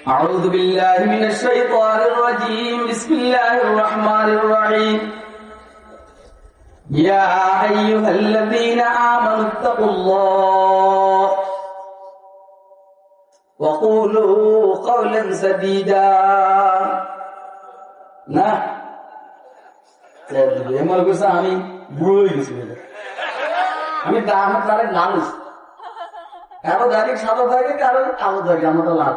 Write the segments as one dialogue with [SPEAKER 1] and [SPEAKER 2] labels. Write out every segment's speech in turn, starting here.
[SPEAKER 1] أعوذ بالله من الشيطان الرجيم بسم الله الرحمن الرحيم يا أيها الذين آمنوا اتقوا الله وقولوا قولا سديدا না এমন করছে আমি বুড়ো হয়ে গেছি বলে। আমি আমার তারে লালুস কারো দাঁড়িয়ে সাদা থাকে কারো কালো থাকে আমাদের লাল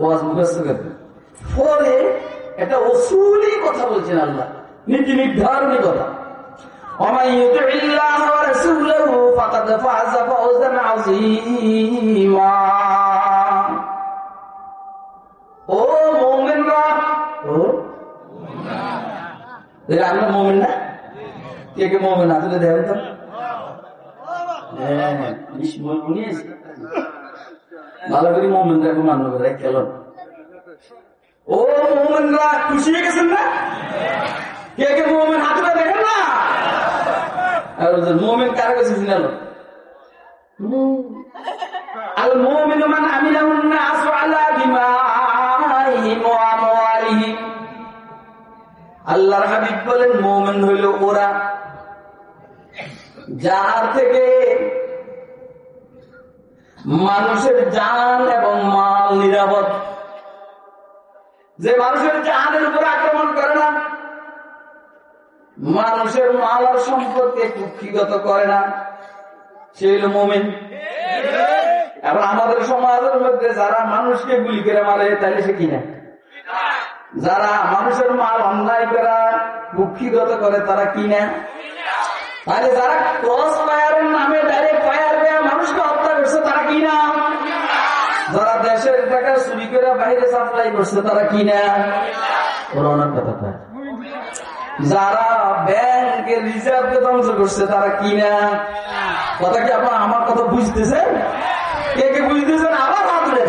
[SPEAKER 1] ওয়াজ মুখস্থ করে। ফলে এটা অসুলি কথা বলছেন আল্লাহ। নীতি নির্ধারণী কথা। ও মোমেনরা, ও? আমরা মোমেন না? কে কে মোমেন? আসলে দেখেন তো? হ্যাঁ ভালো করে মোমেন দেখো মান্য করে খেলো ও মোমেনরা খুশি হয়ে গেছেন না? কে কে মোমেন হাতটা দেখেন না? মোমেন কার কাছে চিনালো আল মোমিনু আমিলাহুন নাসু আলা দিমাইহিম ওয়া আমওয়ালিহিম আল্লাহর হাবিব বলেন, মোমেন হইল ওরা। যার থেকে মানুষের জান এবং মাল নিরাপদ। যে মানুষের জানের উপর আক্রমণ করে না, মানুষের মাল আর সম্পদকে কুক্ষিগত করে না। সে হইল মোমেন। এবার আমাদের সমাজের মধ্যে যারা মানুষকে গুলি করে মারে তাহলে সে কিনা? যারা মানুষের মাল অন্যায় করা, কুক্ষিগত করে, তারা কিনা? তাহলে যারা ক্রস ফায়ারের নামে ডাইরেক্ট ফায়ার দেওয়া মানুষকে হত্যা করছে তারা কি না যারা দেশের টাকা চুরি করে বাইরে সাপ্লাই করছে, তারা কি না ওরা কথা। যারা ব্যাংকের রিজার্ভকে ধ্বংস করছে, তারা কি না কথা কি আপনার আমার কথা বুঝতেছেন? কে কে বুঝতেছেন? আবার হাত করে